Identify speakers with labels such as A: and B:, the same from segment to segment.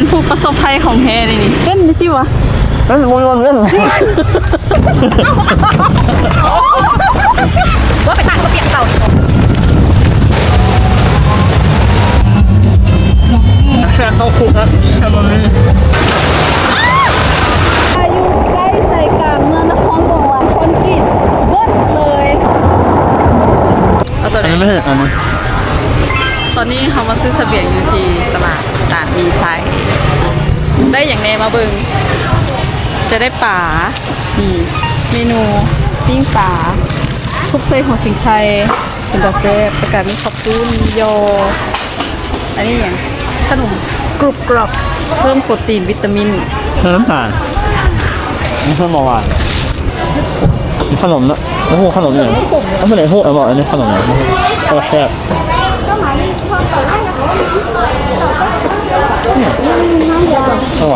A: เป็นผู้ประสบภัยของแท้เลยนี่เป็นนี่ติวะ
B: นั่นวนวนเล่น
C: ว่าไปตัดก็เปียกเต่า
B: แค่เข้าคุกนะแค่ตรงนี้
A: อายุใกล้ใจกลางเมืองนครหลวงคอนกรีตเบิดเลยเอาตัว
B: อัน
A: ไหน
B: นี้ไม่ใช่อันนี้
A: ตอนนี้เขามาซื้อเสบียงอยู่ที่ตลาดตาดมีไซได้อย่างแนมาเบิงจะได้ป่านี่เมนูปิ้งป่าทุบใส่หัวสิงไทยเป็นดอกเซฟประกาศมีขอบคุณมีโยอันนี้อย่างขนมกรุบกรอบเพิ่มโปรตีนวิตามิน
B: เพิ่มน้ำตาลนี่เพิ่มเบาหวานมีขนมนะแล้วพวกขนมเนี่ยแล้วไม่ไหนพวกเอาบอกอันนี้ขนมเนี่ยก็แค่ อร่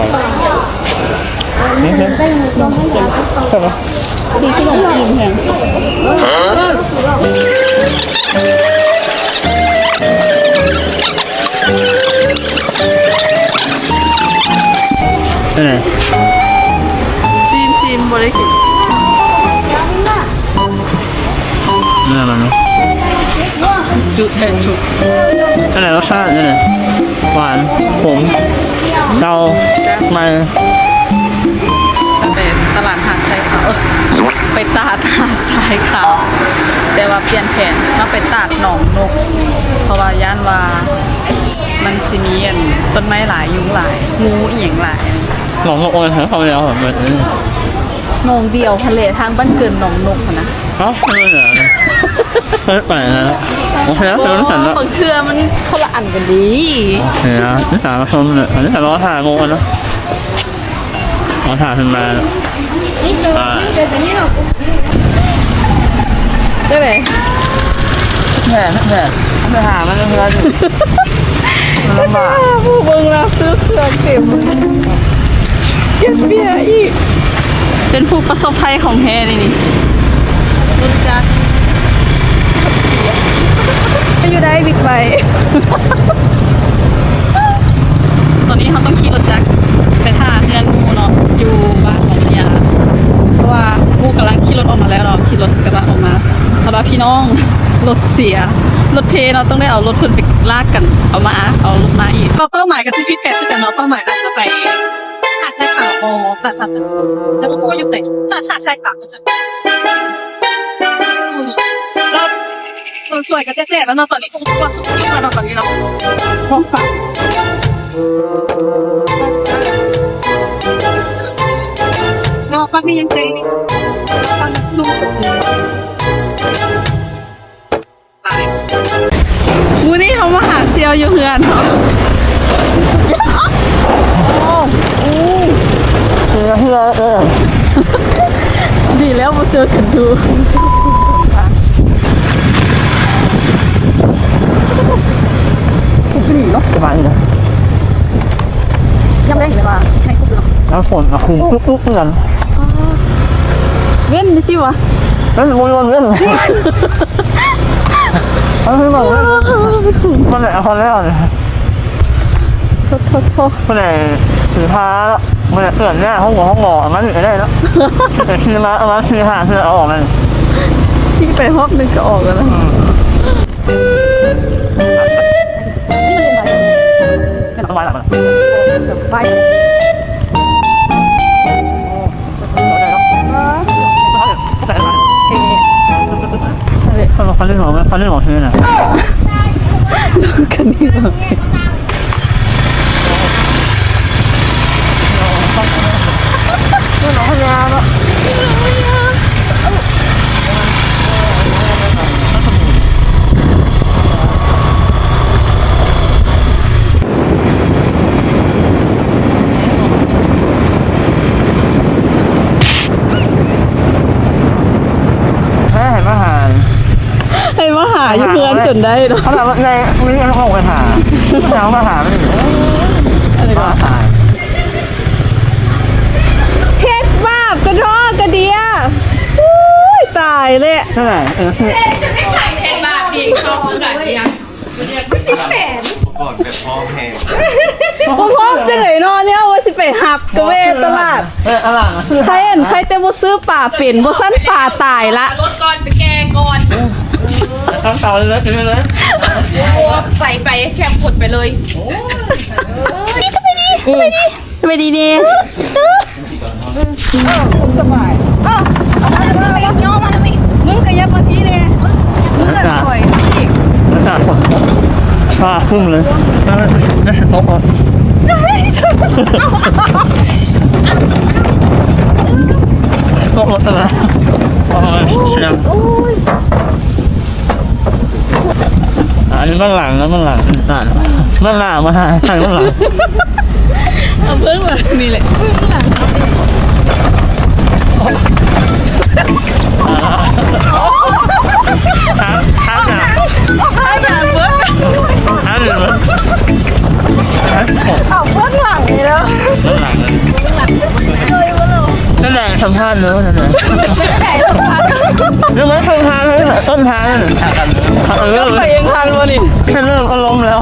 B: อยนี่ใช่ใช่ไหม
A: ดีที่ลงกินแพง
B: นี่
A: จุแทนจุ
B: อันไหนรสชาตินี่ไหนหวานขมเดามัน
A: ไปตลาดหาดทรายขาวเอ้อไปตลาดหาดทรายขาวแต่ว่าเปลี่ยนแผนมาไปตาดหนองนก เพราะว่าย่านว่ามันสิมีอันต้นไม้หลายยุงหลายงูอีหยังหลาย
B: หลงโอนหาความยาวเหมือน
A: หนองเดียวทะเลทางบ้านเกินหนองนกหั้นนะ
B: เอ้าไม่เหนือเลยเฮ้ยไปนะโอเคแล้วเดี๋ยวนั่นล้ว
A: บางเครือมันคนละอันกันดี
B: เดี๋ยวนี่สามชมเนี่ยนนี้แต่รอถ่ายโมกันนะรอถ่ายขึ้นมาอ่า
A: ได้ไหม
B: แม่แม่ไม่หามันเลยมันลำบาก
A: ผู้เบิ่งเราซื้อเครื่องเก็บเก็บเบียร์อีก เป็นผู้ประสบภัยของแท้เลยนี่ รู้จักอยู่ได้บิ๊กไบค์ตอนนี้เขาต้องขี่รถจักรไปท่าเพื่อนหมูเนาะอยู่บ้านของยาเพราะว่าหมูกำลังขี่รถออกมาแล้วเนาะขี่รถกระบะออกมาเพราะว่าพี่น้องรถเสียรถเพเนาะต้องได้เอารถเพิ่นไปลากกันเอามาเอารถมาอีกก็เป้าหมายกับชีวิตแปดคือกันเนาะเป้าหมายอาจจะไปหาดทรายขาวโมตัดหาดทรายแล้วก็พูอยู่ใส่หาดทรายขาวก็จะสู้นี่แล้ว ส่วนสวยก็จะแซ่บแล้วเนาะตอนนี้คงสวยสุดที่มาตอนนี้เนาะห้องพักงอกฟังนี่ยังใจนี่ฟังลูกตายมูนี่เขามาหาเซียวอยู่เฮือนเหรอ
B: เฮ้ยเฮ้ยเออ
A: ดีแล้วมาเจอกันดูคุกหนี เนาะ
B: สบายนะ
A: ยังไม่ได้เห็นเลยว่าให้คุกหรอ
B: แล้วฝนอะคุ้มตุ๊กตุ๊กเหมือน
A: เว้นนี่จิวะ
B: นั่นวนวนเล่นเฮ้ยบอกเล่นคนไหนคนแรกเนี่ย
A: โทษโทษโทษ
B: คนไหนถือพาแล้วคนไหนเตือนหน้าห้องหัวห้องหมอมันถึงได้แล้วแต่คือมาเอามาคือหาคือเอาออกมัน
A: ที่ไปฮอบนึงก็ออกแล้ว นะ
B: ไม่ต้องไว้หรอกมัน
A: ไปเฮ้อะไร
B: เขาเขาเล่นหมอไหมเขาเล่นหมอชื่อน่ะ
A: กันนี่เหรอ
B: หมอพยาแล้ว แม่เห็นมาหา
A: ให้มาหาอยู่เพื่อนจนได้เนาะ
B: เขาแบบว่าไงวันนี้เขาไปหาเขามาหาไม่ถึง
A: อะไร
B: มา
A: ก็
B: หา
A: เฮ็ดบาบกระดอกกระเดียอุ้ยตายเลย
B: เท่าไหร่เออคือ
C: เห็นบาปดีเขาคือกันเดียว
D: ก่อนแบบพอแพง
A: บ่พร้อมจังไหนเนาะเนี่ยว่าสิไปหับกระเวตลาด
B: เอออะไรอะ
A: ใครเห็นใครแต่บ่ซื้อป่าเป็นบ่สั้นป่าตายละ
C: รถก่อนไปแกงก่อน
B: ทำเตาเลยเลยเลย
C: โอ้ใส่ไปแคมกดไปเลย
A: ไปดีดี
C: เออเอาไปย่อมาทำไม
A: มึงก็ยับมาพี่เนี่ยมึงก็ถอยอีก
B: แล้วก็ฟ้าพุ่งเลยนั่นนั่นโต๊ะต๊ะรถอะไรโอ้ย นนี้มันหลังแล้วมันหลังอ่านมันหลังมาถ่ายถ่ายมันหลัง
A: เอาเพิ่งหลังนี่แหละ
B: ท้าท้าหนา
A: ถ้าอยากเพิ่ง
B: ท้าหนึ่งเลยท้าหก
C: เอาเบื้องหลังเลยแล้ว
B: มันหลังเลย
C: เลยว่าเรา
B: นั่นแหละสัมภาษณ์เนอะนั่นแหละ
C: ไหนสมบัติ
B: เรื่ องนั้นต้นทางเลยต้นทางเลยเริ่ม
A: ไปยังทางวะนี่
B: แค่เริ่มก็ล้มแล้ว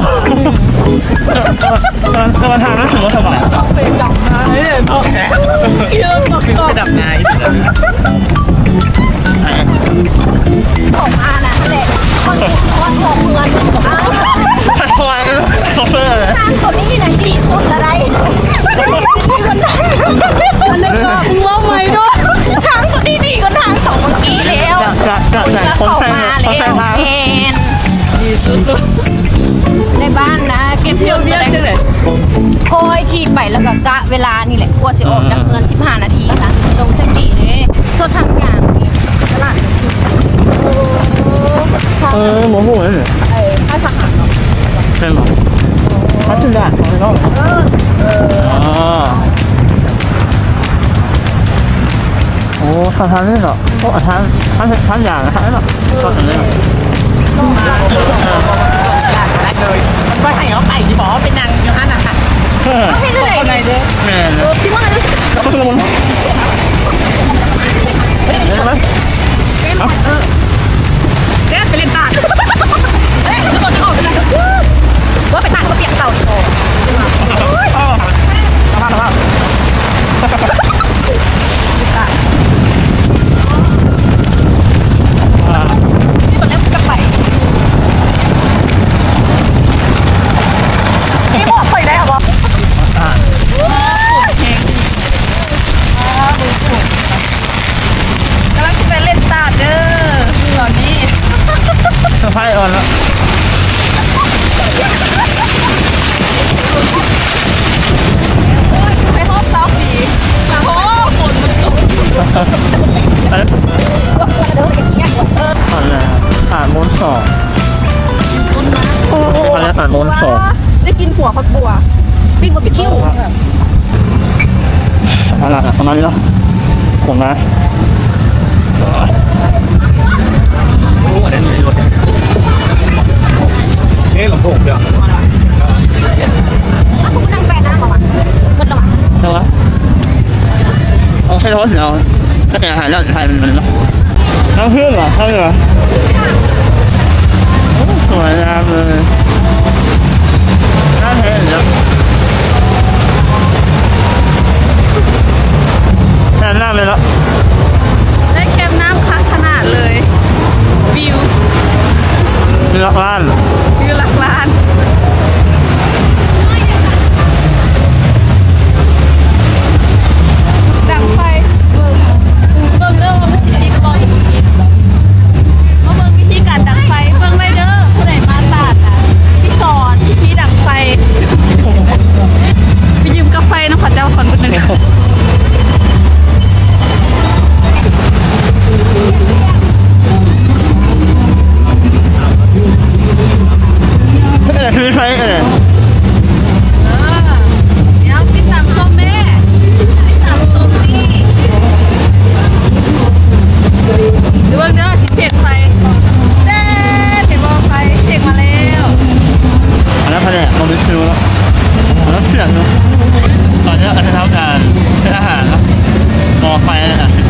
B: ตอนตอนทางนั้นถือว่าสบาย
A: ไปดับนายเนี่ยเอเยอะมาก
B: ไปดับนา
A: ย
C: ของ ค่ายทหาร
B: เป็นหรอพัทยาของเขาอ๋อโอ้ทางทางนี่เหรอโอ้ทางทางทางอย่างทางนี่เหรอก็ทางนี้
D: ไปให้เขาไปที่บอกว่าเป็นนางอยู่ห้านะคะ
C: ให้เท่าไหร่
A: ไหนเด้อ
B: แม่เลย
C: ที่ว่าอะไร
B: แล้วก็ลงเห็นไหม
A: เจ๊ไปเล่นตา
C: ว่าไปตางเขาเปียกเต่า
B: อ่า
C: เอ๊ะ
A: ผ่าน
B: แล้ว
A: อ่านม้
C: ว
B: นสองอันนี้อ่านม้นสอง
A: ได้กินหัวผักบัว
C: ปิ้งบาร์บีคิว
B: อะไรอะประมาณนี้เนาะผมนะนี่หลงผมเดี๋ยว
C: อะคุณนั่งแปะน้ามาว่ะกดระวัง
B: ใช่ไหมเอาให้ร้อนเดี๋ยวถ้าเกิด อาหารแล้วถ่ายมันนเนาะน้ำเพื่อนเหรอใช่เหรอ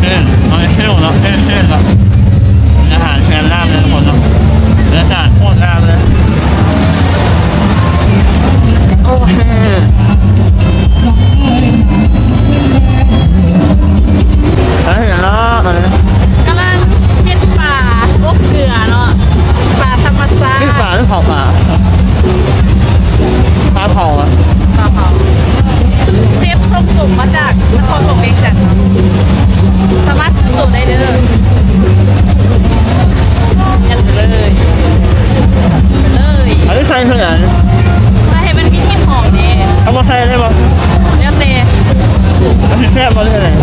B: เอ็
A: นเอาเอ็นแล้ว
B: เอ็นเอ็นแล้วอาหารแฟนลาบเลยทุกคนเนาะอากาศโคตรลาบเลยโอ้
E: แห่แล้ว
C: เห็
E: นแล้อะไร
F: กำลังเฮ็ดป่าลกเก
E: ลือ
F: เนาะป่า
E: ธร
F: รมชาตินี่
E: ป่ารป่าป่าเผาอะป่าเผา ส้ม
C: สูงมาจากนครหลวงเวีย
E: ง
F: จั
C: นทร์
E: สามารถซื้อ
F: ตั๋วได้เด้อ
C: ยันเล
E: ยไป
F: เล
E: ยอันนี้ใครเท่า
F: ไห
E: ร่ใส่
F: ให้มัน
E: มี
C: ที่หอม
F: เด้เอามาใส่
C: ได้ปะเนื้
A: อเตะ
G: อั
H: นนี้แซ่บมา
A: ได้เลย